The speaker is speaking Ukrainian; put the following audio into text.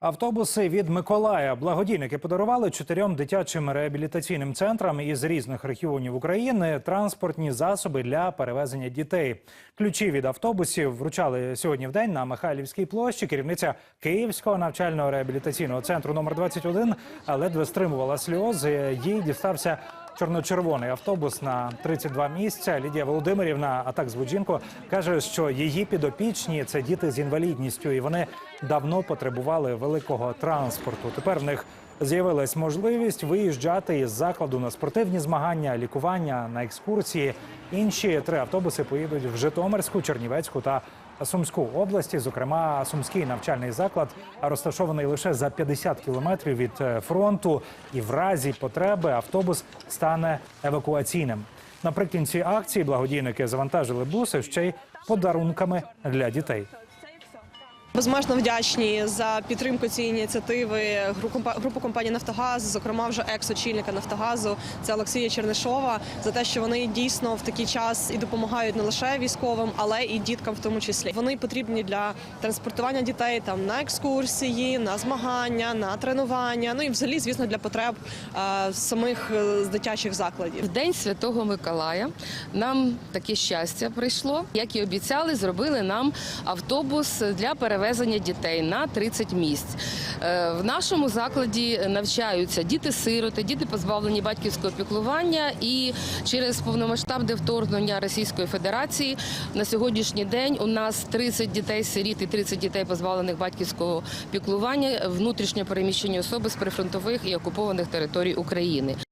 Автобуси від Миколая благодійники подарували чотирьом дитячим реабілітаційним центрам із різних регіонів України транспортні засоби для перевезення дітей. Ключі від автобусів вручали сьогодні в день на Михайлівській площі. Керівниця Київського навчального реабілітаційного центру номер 21 ледве стримувала сльози. Їй дістався чорно-червоний автобус на 32 місця. Лідія Володимирівна, а так звуть каже, що її підопічні це діти з інвалідністю, і вони давно потребували великого транспорту. Тепер в них з'явилась можливість виїжджати із закладу на спортивні змагання, лікування, на екскурсії. Інші три автобуси поїдуть в Житомирську, Чернівецьку та Сумську області. Зокрема, сумський навчальний заклад розташований лише за 50 кілометрів від е, фронту, і в разі потреби автобус стане евакуаційним. Наприкінці акції благодійники завантажили буси ще й подарунками для дітей. Безмежно вдячні за підтримку цієї ініціативи гру- групу компанії Нафтогаз, зокрема вже екс-очільника Нафтогазу, це Олексія Чернишова, за те, що вони дійсно в такий час і допомагають не лише військовим, але і діткам в тому числі. Вони потрібні для транспортування дітей там на екскурсії, на змагання, на тренування. Ну і взагалі, звісно, для потреб е, самих е, дитячих закладів. В день Святого Миколая нам таке щастя прийшло. Як і обіцяли, зробили нам автобус для перевезення дітей на 30 місць. Е, В нашому закладі навчаються діти-сироти, діти позбавлені батьківського піклування. І через повномасштабне вторгнення Російської Федерації на сьогоднішній день у нас 30 дітей-сиріт і 30 дітей позбавлених батьківського піклування внутрішньо переміщені особи з прифронтових і окупованих територій України.